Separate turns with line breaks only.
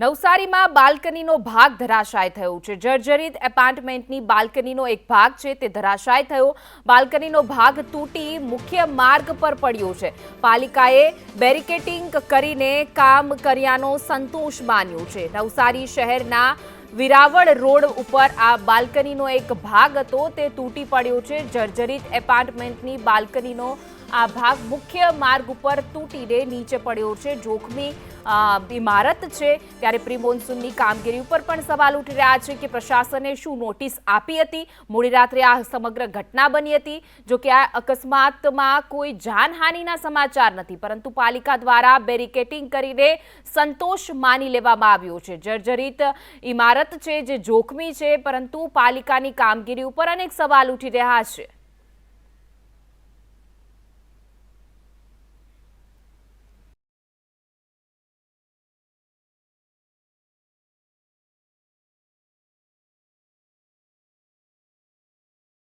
નવસારીમાં બાલ્કનીનો ભાગ ધરાશાય થયો છે. જર્જરિત એપાર્ટમેન્ટની બાલ્કનીનો એક ભાગ છે તે ધરાશાય થયો. બાલ્કનીનો ભાગ તૂટી મુખ્ય માર્ગ પર પડ્યો છે. પાલિકાએ બેરિકેટિંગ કરીને કામ કર્યાનો સંતોષ માન્યો છે. નવસારી શહેરના વિરાવળ રોડ ઉપર આ બાલ્કનીનો એક ભાગ હતો, તે તૂટી પડ્યો છે. જર્જરિત એપાર્ટમેન્ટની બાલ્કનીનો આ ભાગ મુખ્ય માર્ગ ઉપર તૂટીને નીચે પડ્યો છે. જોખમી ઇમારત છે. ત્યારે પ્રી મોન્સૂનની કામગીરી ઉપર પણ સવાલ ઉઠી રહ્યા છે કે પ્રશાસને શું નોટિસ આપી હતી? મોડી રાત્રે આ સમગ્ર ઘટના બની હતી, જો કે આ અકસ્માતમાં કોઈ જાનહાનિના સમાચાર નથી. પરંતુ પાલિકા દ્વારા બેરિકેટિંગ કરીને સંતોષ માની લેવામાં આવ્યો છે. જર્જરિત ઇમારત છે જે જોખમી છે પરંતુ પાલિકાની કામગીરી ઉપર અનેક સવાલ ઉઠી રહ્યા છે.